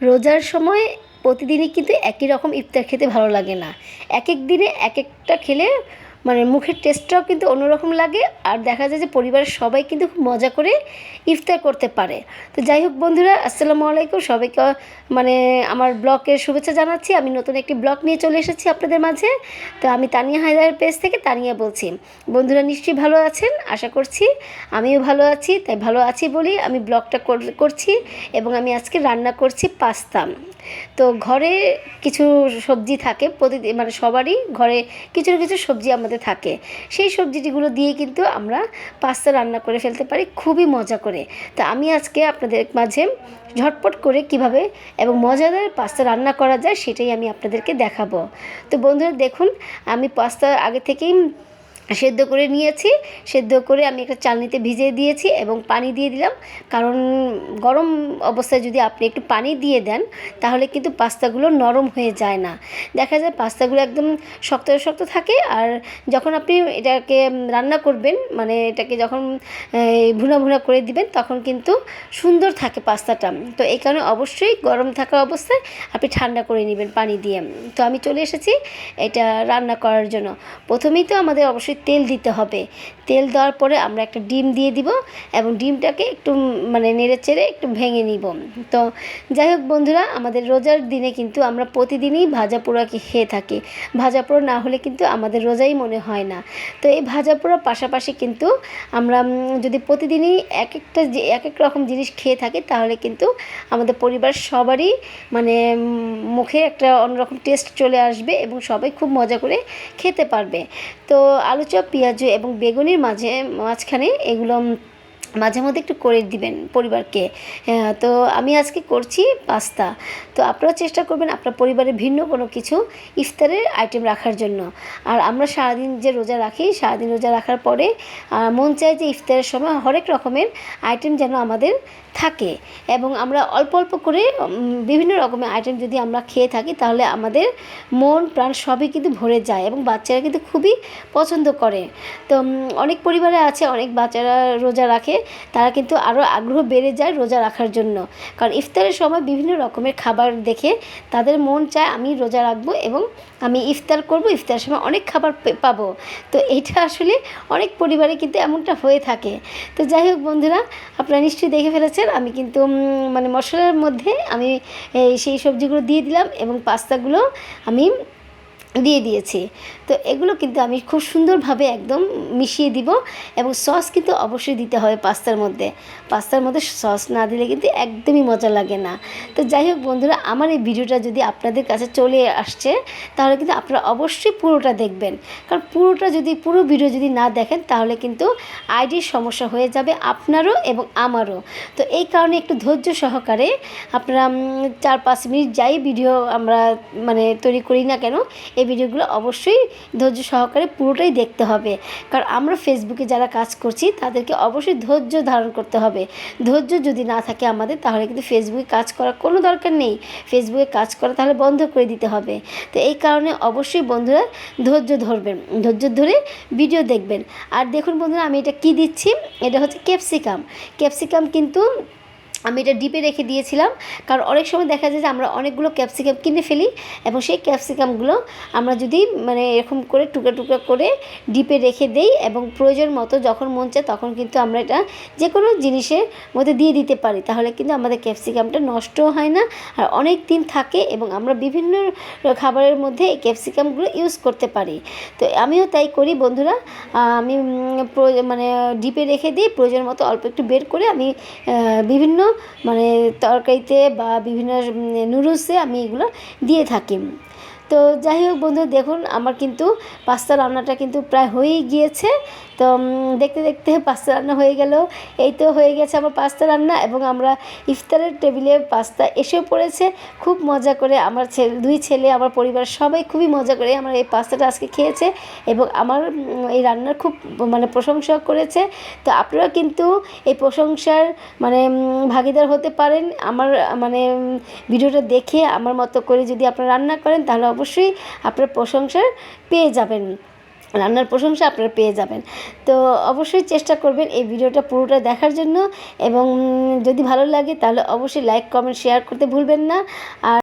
রোজার সময় প্রতিদিনই কিন্তু একই রকম ইফতার খেতে ভালো লাগে না। এক এক দিনে এক একটা খেলে মানে মুখের টেস্টটাও কিন্তু অন্যরকম লাগে আর দেখা যায় যে পরিবারের সবাই কিন্তু খুব মজা করে ইফতার করতে পারে। তো যাই হোক বন্ধুরা, আসসালামু আলাইকুম। সবাইকে মানে আমার ব্লগের শুভেচ্ছা জানাচ্ছি। আমি নতুন একটি ব্লগ নিয়ে চলে এসেছি আপনাদের মাঝে। তো আমি তানিয়া হায়দারের পেজ থেকে তানিয়া বলছি। বন্ধুরা নিশ্চয়ই ভালো আছেন? আশা করছি আমিও ভালো আছি। তাই ভালো আছি বলি আমি ব্লগটা কর- করছি এবং আমি আজকে রান্না করছি পাস্তা। তো ঘরে কিছু সবজি থাকে প্রতিদিন মানে সবারই ঘরে কিছু না কিছু সবজি আমাদের থাকে। সেই সবজিটিগুলো দিয়ে কিন্তু আমরা পাস্তা রান্না করে ফেলতে পারি, খুবই মজা করে। তো আমি আজকে আপনাদের মাঝে ঝটপট করে কীভাবে এবং মজাদার পাস্তা রান্না করা যায় সেটাই আমি আপনাদেরকে দেখাবো। তো বন্ধুরা দেখুন, আমি পাস্তা আগে থেকেই সেদ্ধ করে নিয়েছি। সেদ্ধ করে আমি একটা চালনিতে ভিজিয়ে দিয়েছি এবং পানি দিয়ে দিলাম। কারণ গরম অবস্থায় যদি আপনি একটু পানি দিয়ে দেন, তাহলে কিন্তু পাস্তাগুলো নরম হয়ে যায় না। দেখা যায় পাস্তাগুলো একদম শক্ত শক্ত থাকে আর যখন আপনি এটাকে রান্না করবেন মানে এটাকে যখন ভুনা ভুনা করে দিবেন, তখন কিন্তু সুন্দর থাকে পাস্তাটা। তো এই কারণে অবশ্যই গরম থাকা অবস্থায় আপনি ঠান্ডা করে নেবেন পানি দিয়ে। তো আমি চলে এসেছি এটা রান্না করার জন্য। প্রথমেই তো আমাদের অবশ্যই তেল দিতে হবে। তেল দেওয়ার পরে আমরা একটা ডিম দিয়ে দিব এবং ডিমটাকে একটু মানে নেড়ে চেড়ে একটু ভেঙে নিব। তো যাই হোক বন্ধুরা, আমাদের রোজার দিনে কিন্তু আমরা প্রতিদিনই ভাজা পোড়াকে খেয়ে থাকি। ভাজা পোড়া না হলে কিন্তু আমাদের রোজাই মনে হয় না। তো এই ভাজা পোড়ার পাশাপাশি কিন্তু আমরা যদি প্রতিদিনই এক একটা এক এক রকম জিনিস খেয়ে থাকি, তাহলে কিন্তু আমাদের পরিবার সবারই মানে মুখে একটা অন্যরকম টেস্ট চলে আসবে এবং সবাই খুব মজা করে খেতে পারবে। তো আলু চপ পেঁয়াজ এবং বেগুনির মাঝে মাঝখানে এগুলো মাঝে মধ্যে একটু করে দিবেন পরিবারকে। হ্যাঁ, তো আমি আজকে করছি পাস্তা। তো আপনারা চেষ্টা করবেন আপনার পরিবারে ভিন্ন কোনো কিছু ইফতারের আইটেম রাখার জন্য। আর আমরা সারাদিন যে রোজা রাখি সারাদিন রোজা রাখার পরে মন চায় যে ইফতারের সময় হরেক রকমের আইটেম যেন আমাদের থাকে। এবং আমরা অল্প অল্প করে বিভিন্ন রকমের আইটেম যদি আমরা খেয়ে থাকি তাহলে আমাদের মন প্রাণ সবই কিন্তু ভরে যায় এবং বাচ্চারা কিন্তু খুবই পছন্দ করে। তো অনেক পরিবারে আছে অনেক বাচ্চারা রোজা রাখে। তারা কিন্তু আরও আগ্রহ বেড়ে যায় রোজা রাখার জন্য। কারণ ইফতারের সময় বিভিন্ন রকমের খাবার দেখে তাদের মন চায়, আমি রোজা রাখব এবং আমি ইফতার করব, ইফতারের সময় অনেক খাবার পাবো। তো এটা আসলে অনেক পরিবারে কিন্তু এমনটা হয়ে থাকে। তো যাই হোক বন্ধুরা, আপনারা নিশ্চয়ই দেখে ফেলেছেন, আমি কিন্তু মানে মশলার মধ্যে আমি সেই সবজিগুলো দিয়ে দিলাম এবং পাস্তাগুলো আমি দিয়ে দিয়েছি। তো এগুলো কিন্তু আমি খুব সুন্দরভাবে একদম মিশিয়ে দিব এবং সস কিন্তু অবশ্যই দিতে হবে পাস্তার মধ্যে। পাস্তার মধ্যে সস না দিলে কিন্তু একদমই মজা লাগে না। তো যাই হোক বন্ধুরা, আমার এই ভিডিওটা যদি আপনাদের কাছে চলে আসছে, তাহলে কিন্তু আপনারা অবশ্যই পুরোটা দেখবেন। কারণ পুরোটা যদি, পুরো ভিডিও যদি না দেখেন, তাহলে কিন্তু আইডির সমস্যা হয়ে যাবে আপনারও এবং আমারও। তো এই কারণে একটু ধৈর্য সহকারে আপনারা চার পাঁচ মিনিট যাই ভিডিও আমরা মানে তৈরি করি না কেন, এই ভিডিওগুলো অবশ্যই ধৈর্য সহকারে পুরোটাই দেখতে হবে। কারণ আমরা ফেসবুকে যারা কাজ করছি, তাদেরকে অবশ্যই ধৈর্য ধারণ করতে হবে। ধৈর্য যদি না থাকে আমাদের, তাহলে কিন্তু ফেসবুকে কাজ করার কোনো দরকার নেই। ফেসবুকে কাজ করা তাহলে বন্ধ করে দিতে হবে। তো এই কারণে অবশ্যই বন্ধুরা ধৈর্য ধরবেন, ধৈর্য ধরে ভিডিও দেখবেন। আর দেখুন বন্ধুরা, আমি এটা কি দিচ্ছি? এটা হচ্ছে ক্যাপসিকাম। ক্যাপসিকাম কিন্তু আমি এটা ডিপে রেখে দিয়েছিলাম। কারণ অনেক সময় দেখা যায় যে আমরা অনেকগুলো ক্যাপসিকাম কিনে ফেলি এবং সেই ক্যাপসিকামগুলো আমরা যদি মানে এরকম করে টুকরা টুকরা করে ডিপে রেখে দেই এবং প্রয়োজন মতো যখন মন চায় তখন কিন্তু আমরা এটা যে কোনো জিনিসের মধ্যে দিয়ে দিতে পারি। তাহলে কিন্তু আমাদের ক্যাপসিকামটা নষ্টও হয় না আর অনেক দিন থাকে এবং আমরা বিভিন্ন খাবারের মধ্যে এই ক্যাপসিকামগুলো ইউজ করতে পারি। তো আমিও তাই করি বন্ধুরা। আমি মানে ডিপে রেখে দিই। প্রয়োজন মতো অল্প একটু বের করে আমি বিভিন্ন মানে তরকারিতে বা বিভিন্ন নুডলসে আমি এগুলো দিয়ে থাকি। তো যাই হোক বন্ধু, দেখুন, আমার কিন্তু পাস্তা রান্নাটা কিন্তু প্রায় হয়েই গিয়েছে। তো দেখতে দেখতে পাস্তা রান্না হয়ে গেল। এই তো হয়ে গেছে আমার পাস্তা রান্না এবং আমরা ইফতারের টেবিলে পাস্তা এসেও পড়েছে। খুব মজা করে আমার ছেলে, দুই ছেলে, আমার পরিবার সবাই খুবই মজা করে আমার এই পাস্তাটা আজকে খেয়েছে এবং আমার এই রান্নার খুব মানে প্রশংসা করেছে। তো আপনারা কিন্তু এই প্রশংসার মানে ভাগিদার হতে পারেন। আমার মানে ভিডিওটা দেখে আমার মতো করে যদি আপনারা রান্না করেন তাহলে অবশ্যই আপনার প্রশংসা পেয়ে যাবেন। রান্নার প্রশংসা আপনারা পেয়ে যাবেন। তো অবশ্যই চেষ্টা করবেন এই ভিডিওটা পুরোটা দেখার জন্য এবং যদি ভালো লাগে তাহলে অবশ্যই লাইক কমেন্ট শেয়ার করতে ভুলবেন না। আর